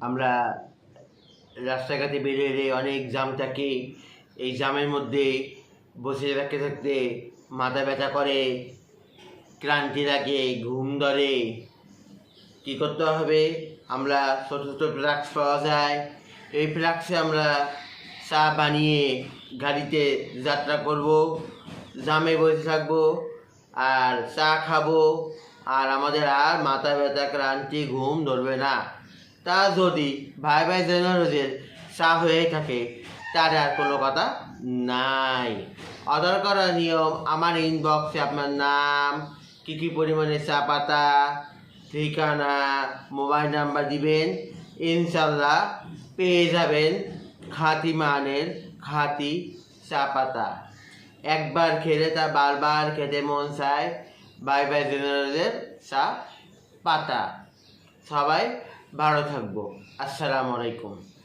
আমরা রাস্তাঘাটে বেরিয়ে অনেক জাম থাকে। এই জামের মধ্যে বসে থাকতে থাকতে মাথা ব্যথা করে, ক্লান্তি লাগে, ঘুম ধরে। কী করতে হবে? আমরা ছোটো ছোটো ফ্লাক্স পাওয়া যায়। এই ফ্লাক্সে আমরা চা বানিয়ে গাড়িতে যাত্রা করব। জামে বসে থাকব। আর চা খাব। আর আমাদের আর মাথা ব্যথা ক্লান্তি, ঘুম ধরবে না। তা যদি ভাই ভাই জেনারেলের চা হয়ে থাকে, তার আর কোনো কথা নাই। অর্ডার করার নিয়ম আমার ইনবক্সে আপনার নাম, কী কী পরিমাণে চা পাতা, ঠিকানা, মোবাইল নাম্বার দিবেন ইনশাল্লাহ পেয়ে যাবেন খাতি মানের খাতি চা পাতা। একবার খেলে তা বারবার খেতে মন চায়। বাই বাই জেনারেলের চা, পাতা। সবাই ভালো থাকব। আসসালামু আলাইকুম।